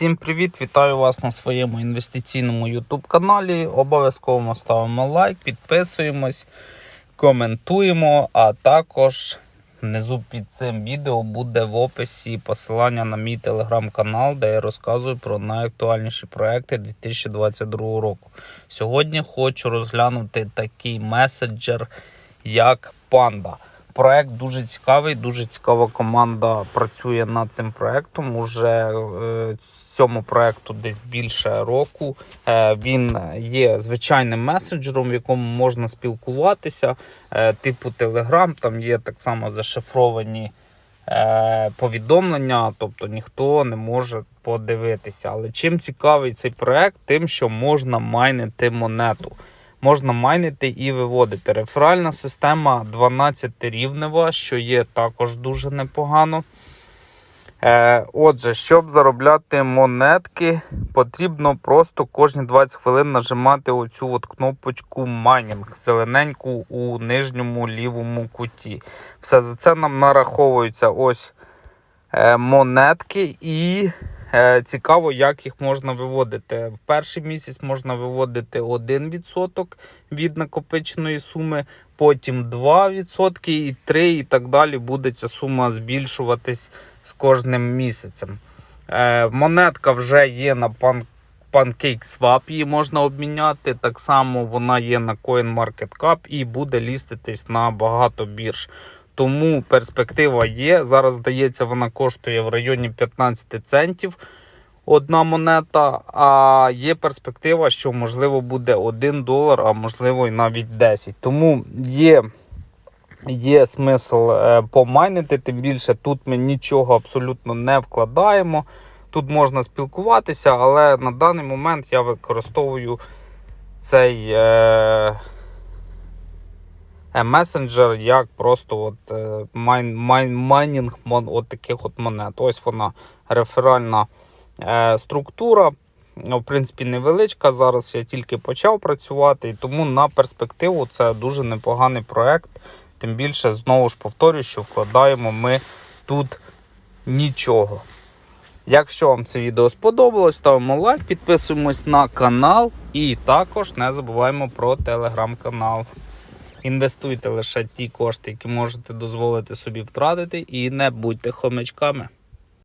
Всім привіт! Вітаю вас на своєму інвестиційному YouTube каналі. Обов'язково ставимо лайк, підписуємось, коментуємо, а також внизу під цим відео буде в описі посилання на мій телеграм-канал, де я розказую про найактуальніші проекти 2022 року. Сьогодні хочу розглянути такий меседжер, як Panda. Проект дуже цікавий, дуже цікава команда працює над цим проектом. Уже е, цьому проекту десь більше року. Е, він є звичайним меседжером, в якому можна спілкуватися, е, типу Telegram. Там є так само зашифровані е, повідомлення, тобто ніхто не може подивитися. Але чим цікавий цей проект, тим, що можна майнити монету можна майнити і виводити. Реферальна система 12 рівнева, що є також дуже непогано. Е, Отже, щоб заробляти монетки, потрібно просто кожні 20 хвилин нажимати оцю от кнопочку майнінг, зелененьку у нижньому лівому куті. Все за це нам нараховуються ось е, монетки і Цікаво, як їх можна виводити. В перший місяць можна виводити 1% від накопиченої суми, потім 2% і 3%, і так далі буде ця сума збільшуватись з кожним місяцем. Е, Монетка вже є на. PancakeSwap її можна обміняти. Так само вона є на CoinMarketCap і буде ліститись на багато бірж. Тому перспектива є. Зараз, здається, вона коштує в районі 15 центів одна монета. А є перспектива, що можливо буде 1 долар, а можливо і навіть 10. Тому є. Є смисл е, помайнити, тим більше тут ми нічого абсолютно не вкладаємо. Тут можна спілкуватися, але на даний момент я використовую цей е, месенджер як просто от, е, майн, майн, майнінг от таких от монет. Ось вона реферальна е, структура. Ну, В принципі, невеличка. Зараз я тільки почав працювати, і тому на перспективу це дуже непоганий проект. Тим більше, знову ж повторюю, що вкладаємо ми тут нічого. Якщо вам це відео сподобалось, ставимо лайк, підписуємось на канал і також не забуваємо про телеграм-канал. Інвестуйте лише ті кошти, які можете дозволити собі втратити, і не будьте хомячками.